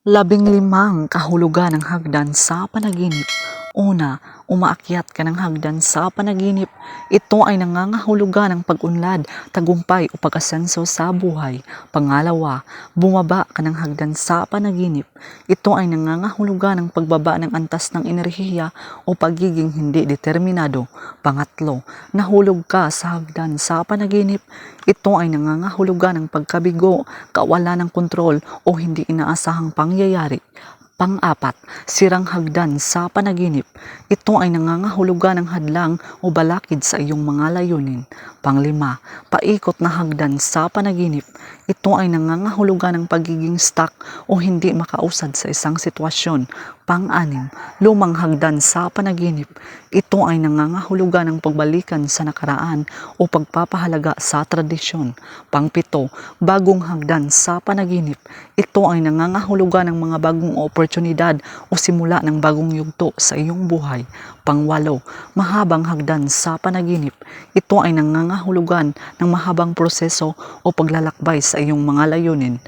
Labing limang kahulugan ng hagdan sa panaginip. Una, umaakyat ka ng hagdan sa panaginip. Ito ay nangangahulugan ng pag-unlad, tagumpay o pag-asenso sa buhay. Pangalawa, bumaba ka ng hagdan sa panaginip. Ito ay nangangahulugan ng pagbaba ng antas ng enerhiya o pagiging hindi determinado. Pangatlo, nahulog ka sa hagdan sa panaginip. Ito ay nangangahulugan ng pagkabigo, kawalan ng kontrol o hindi inaasahang pangyayari. Pang-apat, sirang hagdan sa panaginip. Ito ay nangangahulugan ng hadlang o balakid sa iyong mga layunin. Panglima, paikot na hagdan sa panaginip. Ito ay nangangahulugan ng pagiging stuck o hindi makausad sa isang sitwasyon. Pang-anim, lumang hagdan sa panaginip. Ito ay nangangahulugan ng pagbalikan sa nakaraan o pagpapahalaga sa tradisyon. Pangpito, bagong hagdan sa panaginip. Ito ay nangangahulugan ng mga bagong oportunidad o simula ng bagong yugto sa iyong buhay. Pangwalo, mahabang hagdan sa panaginip. Ito ay nangangahulugan ng mahabang proseso o paglalakbay sa iyong mga layunin.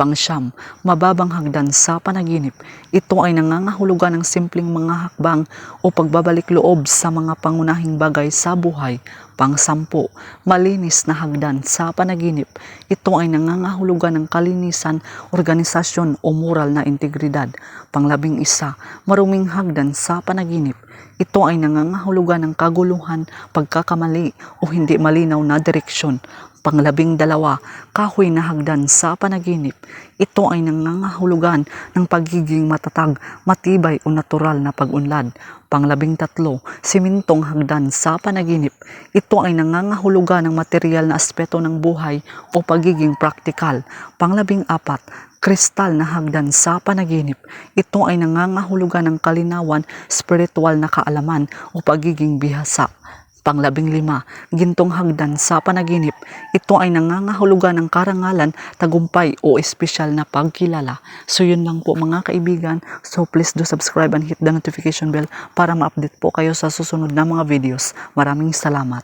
Pangsyam, mababang hagdan sa panaginip. Ito ay nangangahulugan ng simpleng mga hakbang o pagbabalik loob sa mga pangunahing bagay sa buhay. Pangsampu, malinis na hagdan sa panaginip. Ito ay nangangahulugan ng kalinisan, organisasyon o moral na integridad. Panglabing isa, maruming hagdan sa panaginip. Ito ay nangangahulugan ng kaguluhan, pagkakamali o hindi malinaw na direksyon. Panglabing dalawa, kahoy na hagdan sa panaginip. Ito ay nangangahulugan ng pagiging matatag, matibay o natural na pag-unlad. Panglabing tatlo, simintong hagdan sa panaginip. Ito ay nangangahulugan ng material na aspeto ng buhay o pagiging praktikal. Panglabing apat, kristal na hagdan sa panaginip. Ito ay nangangahulugan ng kalinawan, spiritual na kaalaman o pagiging bihasa. Panglabing lima, gintong hagdan sa panaginip. Ito ay nangangahulugan ng karangalan, tagumpay o espesyal na pagkilala. So yun lang po mga kaibigan. So please do subscribe and hit the notification bell para ma-update po kayo sa susunod na mga videos. Maraming salamat.